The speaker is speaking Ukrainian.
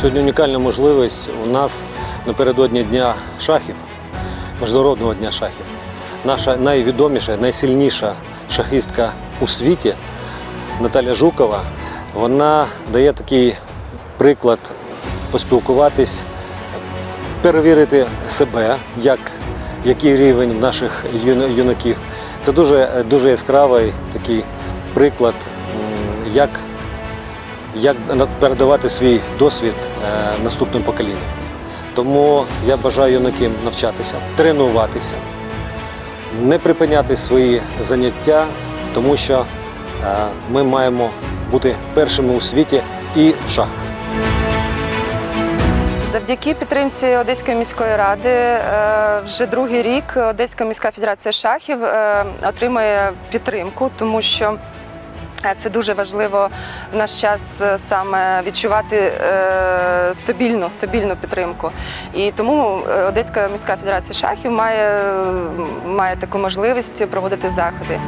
Сьогодні унікальна можливість у нас напередодні Дня шахів, Міжнародного дня шахів. Наша найвідоміша, найсильніша шахістка у світі Наталя Жукова. Вона дає такий приклад поспілкуватись, перевірити себе, як, який рівень наших юнаків. Це дуже, дуже яскравий такий приклад, як як передавати свій досвід е, наступним поколінням. Тому я бажаю юнакам навчатися, тренуватися, не припиняти свої заняття, тому що е, ми маємо бути першими у світі і в шахах. Завдяки підтримці Одеської міської ради е, вже другий рік Одеська міська федерація шахів отримує підтримку, тому що це дуже важливо в наш час е, саме відчувати е, стабільну, стабільну підтримку. І тому е, Одеська міська федерація шахів має, має таку можливість проводити заходи.